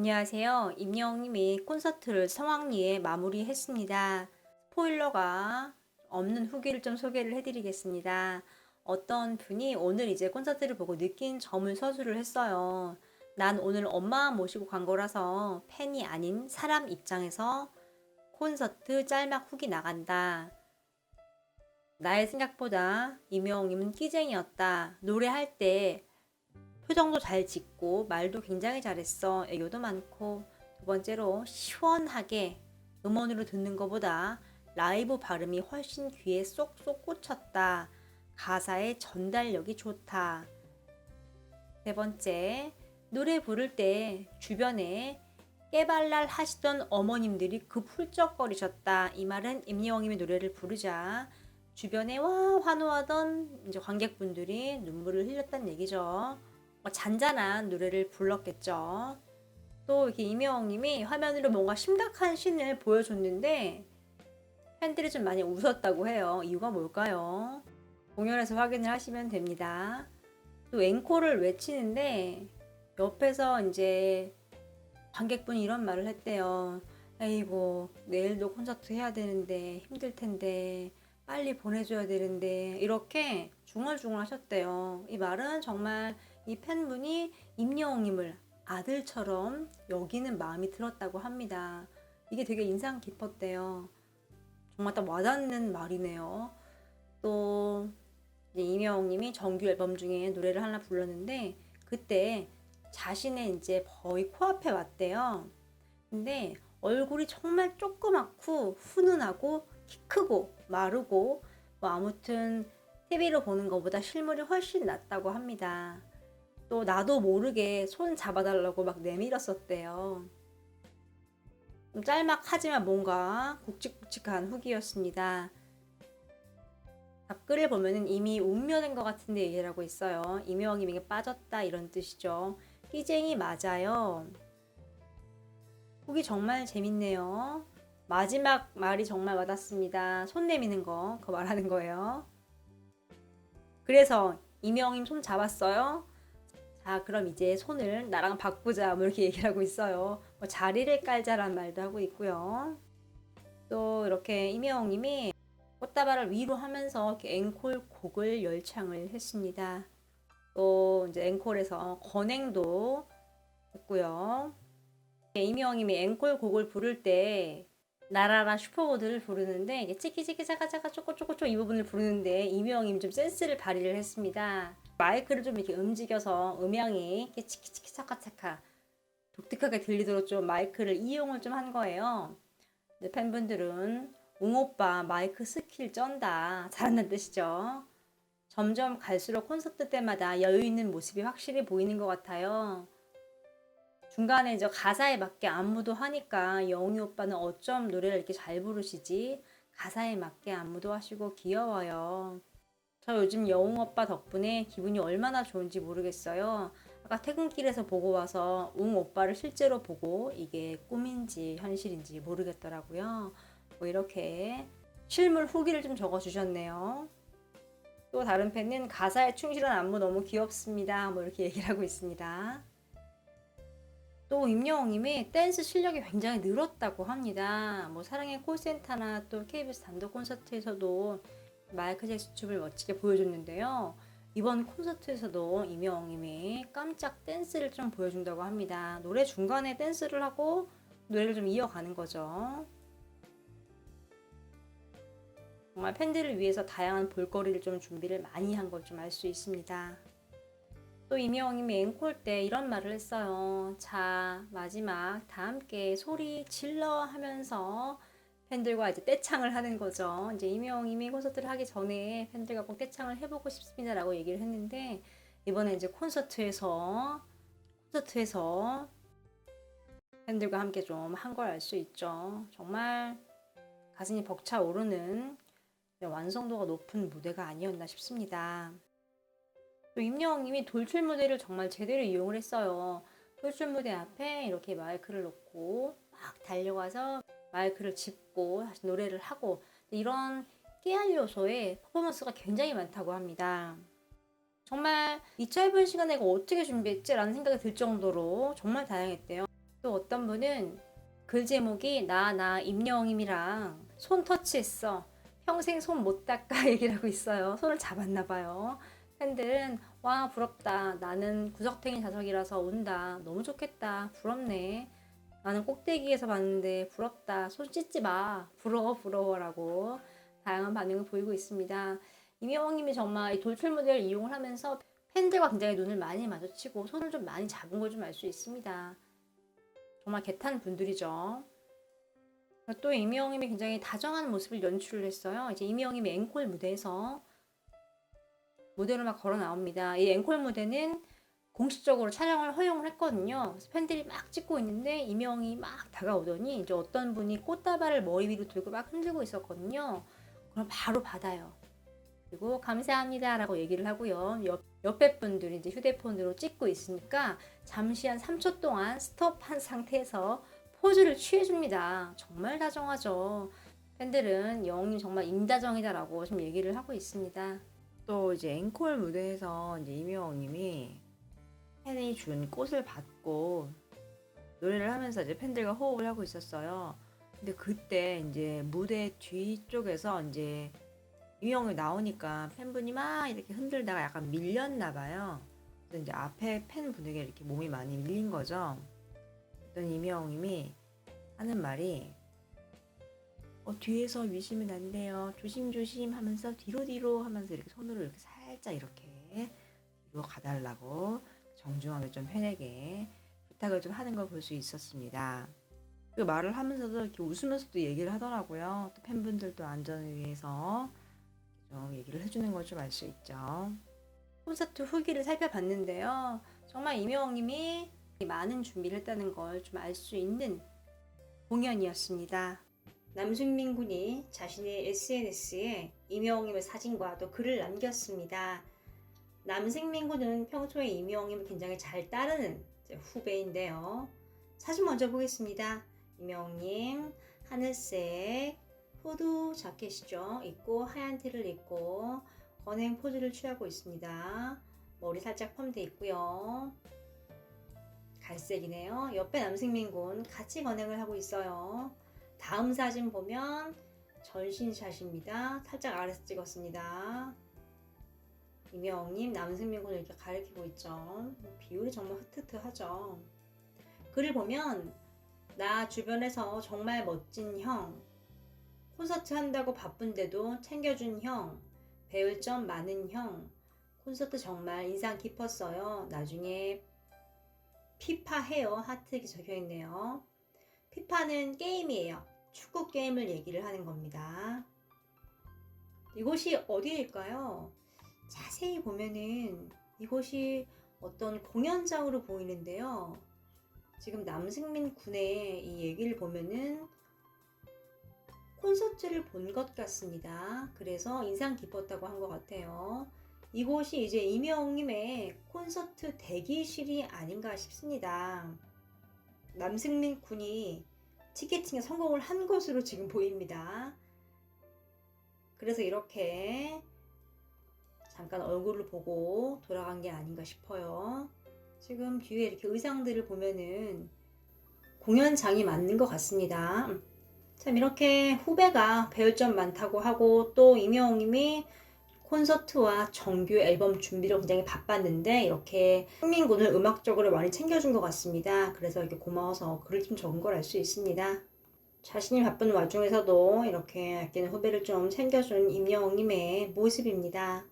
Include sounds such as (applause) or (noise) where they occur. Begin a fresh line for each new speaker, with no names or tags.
안녕하세요. 임영웅님이 콘서트를 성황리에 마무리했습니다. 스포일러가 없는 후기를 좀 소개를 해드리겠습니다. 어떤 분이 오늘 이제 콘서트를 보고 느낀 점을 서술을 했어요. 난 오늘 엄마 모시고 간 거라서 팬이 아닌 사람 입장에서 콘서트 짤막 후기 나간다. 나의 생각보다 임영웅님은 끼쟁이였다. 노래할 때 표정도 잘 짓고 말도 굉장히 잘했어. 애교도 많고 두 번째로 시원하게 음원으로 듣는 것보다 라이브 발음이 훨씬 귀에 쏙쏙 꽂혔다. 가사의 전달력이 좋다. 세 번째, 노래 부를 때 주변에 깨발랄 하시던 어머님들이 급 훌쩍거리셨다. 이 말은 임예왕님의 노래를 부르자 주변에 와 환호하던 이제 관객분들이 눈물을 흘렸다는 얘기죠. 뭐 잔잔한 노래를 불렀겠죠. 또 이렇게 임영웅님이 화면으로 뭔가 심각한 씬을 보여줬는데 팬들이 좀 많이 웃었다고 해요. 이유가 뭘까요? 공연에서 확인을 하시면 됩니다. 또 앵콜을 외치는데 옆에서 이제 관객분이 이런 말을 했대요. 에이고 내일도 콘서트 해야 되는데 힘들 텐데 빨리 보내줘야 되는데 이렇게 중얼중얼 하셨대요. 이 말은 정말 이 팬분이 임영웅님을 아들처럼 여기는 마음이 들었다고 합니다. 이게 되게 인상 깊었대요. 정말 딱 와닿는 말이네요. 또 임영웅님이 정규 앨범 중에 노래를 하나 불렀는데 그때 자신의 이제 거의 코앞에 왔대요. 근데 얼굴이 정말 조그맣고 훈훈하고 키 크고 마르고 뭐 아무튼 TV로 보는 것보다 실물이 훨씬 낫다고 합니다. 또 나도 모르게 손 잡아달라고 막 내밀었었대요. 좀 짤막하지만 뭔가 굵직굵직한 후기였습니다. 답글을 보면은 이미 운명인 것 같은데 얘기라고 있어요. 이명임에게 빠졌다 이런 뜻이죠. 끼쟁이 맞아요. 후기 정말 재밌네요. 마지막 말이 정말 와닿습니다. 손 내미는 거, 그거 말하는 거예요. 그래서 이명임 손 잡았어요. 자, 그럼 이제 손을 나랑 바꾸자. 뭐 이렇게 얘기를 하고 있어요. 뭐 자리를 깔자란 말도 하고 있고요. 또 이렇게 임영웅님이 꽃다발을 위로 하면서 앵콜 곡을 열창을 했습니다. 또 이제 앵콜에서 건행도 했고요. 임영웅님이 앵콜 곡을 부를 때 나라라 슈퍼보드를 부르는데 찌끼찌끼 짜가짜가 쪼꼬쪼꼬쪼 이 부분을 부르는데 임영웅님 좀 센스를 발휘를 했습니다. 마이크를 좀 이렇게 움직여서 음향이 이렇게 치키치키 차카차카 독특하게 들리도록 좀 마이크를 이용을 좀 한 거예요. 팬분들은 웅오빠 마이크 스킬 쩐다 잘한다는 뜻이죠. 점점 갈수록 콘서트 때마다 여유 있는 모습이 확실히 보이는 것 같아요. 중간에 저 가사에 맞게 안무도 하니까 영희 오빠는 어쩜 노래를 이렇게 잘 부르시지? 가사에 맞게 안무도 하시고 귀여워요. 저 요즘 여웅 오빠 덕분에 기분이 얼마나 좋은지 모르겠어요. 아까 퇴근길에서 보고 와서 웅 오빠를 실제로 보고 이게 꿈인지 현실인지 모르겠더라고요. 뭐 이렇게 실물 후기를 좀 적어 주셨네요. 또 다른 팬은 가사에 충실한 안무 너무 귀엽습니다. 뭐 이렇게 얘기를 하고 있습니다. 또 임영웅님이 댄스 실력이 굉장히 늘었다고 합니다. 뭐 사랑의 콜센터나 또 KBS 단독 콘서트에서도 마이크 잭슨 춤을 멋지게 보여줬는데요. 이번 콘서트에서도 임영웅님이 깜짝 댄스를 좀 보여준다고 합니다. 노래 중간에 댄스를 하고 노래를 좀 이어가는 거죠. 정말 팬들을 위해서 다양한 볼거리를 좀 준비를 많이 한 걸 좀 알 수 있습니다. 또 임영웅님이 앵콜 때 이런 말을 했어요. 자, 마지막 다 함께 소리 질러 하면서 팬들과 이제 떼창을 하는 거죠. 이제 임영웅님이 콘서트를 하기 전에 팬들과 꼭 떼창을 해보고 싶습니다라고 얘기를 했는데 이번에 이제 콘서트에서 콘서트에서 팬들과 함께 좀 한 걸 알 수 있죠. 정말 가슴이 벅차 오르는 완성도가 높은 무대가 아니었나 싶습니다. 또 임영웅님이 돌출 무대를 정말 제대로 이용을 했어요. 돌출 무대 앞에 이렇게 마이크를 놓고 막 달려가서 마이크를 짚고 다시 노래를 하고 이런 깨알 요소의 퍼포먼스가 굉장히 많다고 합니다. 정말 이 짧은 시간에 이거 어떻게 준비했지 라는 생각이 들 정도로 정말 다양했대요. 또 어떤 분은 글 제목이 나 나 임영임이랑 손 터치했어. 평생 손 못 닦아 (laughs) 얘기를 하고 있어요. 손을 잡았나 봐요. 팬들은 와 부럽다. 나는 구석탱이 자석이라서 온다. 너무 좋겠다. 부럽네. 나는 꼭대기에서 봤는데 부럽다. 손 찢지 마. 부러워 부러워라고 다양한 반응을 보이고 있습니다. 임영웅님이 정말 이 돌출 모델을 이용을 하면서 팬들과 굉장히 눈을 많이 마주치고 손을 좀 많이 잡은 걸 좀 알 수 있습니다. 정말 개탄 분들이죠. 또 이미영님이 굉장히 다정한 모습을 연출을 했어요. 이제 이미영님이 앵콜 무대에서 무대로 막 걸어 나옵니다. 이 앵콜 무대는 공식적으로 촬영을 허용을 했거든요. 팬들이 막 찍고 있는데 이명이 막 다가오더니 이제 어떤 분이 꽃다발을 머리 위로 들고 막 흔들고 있었거든요. 그럼 바로 받아요. 그리고 감사합니다라고 얘기를 하고요. 옆, 옆에 분들이 이제 휴대폰으로 찍고 있으니까 잠시 한 3초 동안 스톱한 상태에서 포즈를 취해줍니다. 정말 다정하죠. 팬들은 영웅님 정말 임다정이다라고 지금 얘기를 하고 있습니다.
또 이제 앵콜 무대에서 이제 이명웅님이 팬이 준 꽃을 받고 노래를 하면서 이제 팬들과 호흡을 하고 있었어요. 근데 그때 이제 무대 뒤쪽에서 이제 이명웅이 나오니까 팬분이 막 이렇게 흔들다가 약간 밀렸나 봐요. 그래서 이제 앞에 팬분에게 이렇게 몸이 많이 밀린 거죠. 그랬더니 이명웅님이 하는 말이 어, 뒤에서 안 돼요. 조심조심 하면서 뒤로 뒤로 하면서 이렇게 손으로 이렇게 살짝 이렇게 뒤로 가달라고 정중하게 좀 팬에게 부탁을 좀 하는 걸 볼 수 있었습니다. 그 말을 하면서도 이렇게 웃으면서도 얘기를 하더라고요. 또 팬분들도 안전을 위해서 좀 얘기를 해주는 걸 좀 알 수 있죠.
콘서트 후기를 살펴봤는데요. 정말 이명웅님이 많은 준비를 했다는 걸 좀 알 수 있는 공연이었습니다. 남순민 군이 자신의 SNS에 이명웅님의 사진과 또 글을 남겼습니다. 남승민 군은 평소에 이명웅님을 굉장히 잘 따르는 후배인데요. 사진 먼저 보겠습니다. 이명웅님 하늘색 후드 자켓이죠. 입고 하얀 티를 입고 건행 포즈를 취하고 있습니다. 머리 살짝 펌돼 있고요. 갈색이네요. 옆에 남승민 군 같이 건행을 하고 있어요. 다음 사진 보면 전신샷입니다. 살짝 아래서 찍었습니다. 이명님, 남승민 군을 이렇게 가리키고 있죠. 비율이 정말 흐트흐트하죠. 글을 보면 나 주변에서 정말 멋진 형, 콘서트 한다고 바쁜데도 챙겨준 형, 배울 점 많은 형, 콘서트 정말 인상 깊었어요. 나중에 피파 헤어 하트 적혀 있네요. 피파는 게임이에요. 축구 게임을 얘기를 하는 겁니다. 이곳이 어디일까요? 자세히 보면은 이곳이 어떤 공연장으로 보이는데요. 지금 남승민 군의 이 얘기를 보면은 콘서트를 본 것 같습니다. 그래서 인상 깊었다고 한 것 같아요. 이곳이 이제 이명웅님의 콘서트 대기실이 아닌가 싶습니다. 남승민 군이 티켓팅에 성공을 한 것으로 지금 보입니다. 그래서 이렇게 잠깐 얼굴을 보고 돌아간 게 아닌가 싶어요. 지금 뒤에 이렇게 의상들을 보면은 공연장이 맞는 것 같습니다. 참 이렇게 후배가 배울 점 많다고 하고 또 이명웅님이 콘서트와 정규 앨범 준비로 굉장히 바빴는데 이렇게 흥민군을 음악적으로 많이 챙겨준 것 같습니다. 그래서 이렇게 고마워서 글을 좀 적은 걸 알 수 있습니다. 자신이 바쁜 와중에서도 이렇게 아끼는 후배를 좀 챙겨준 임영웅님의 모습입니다.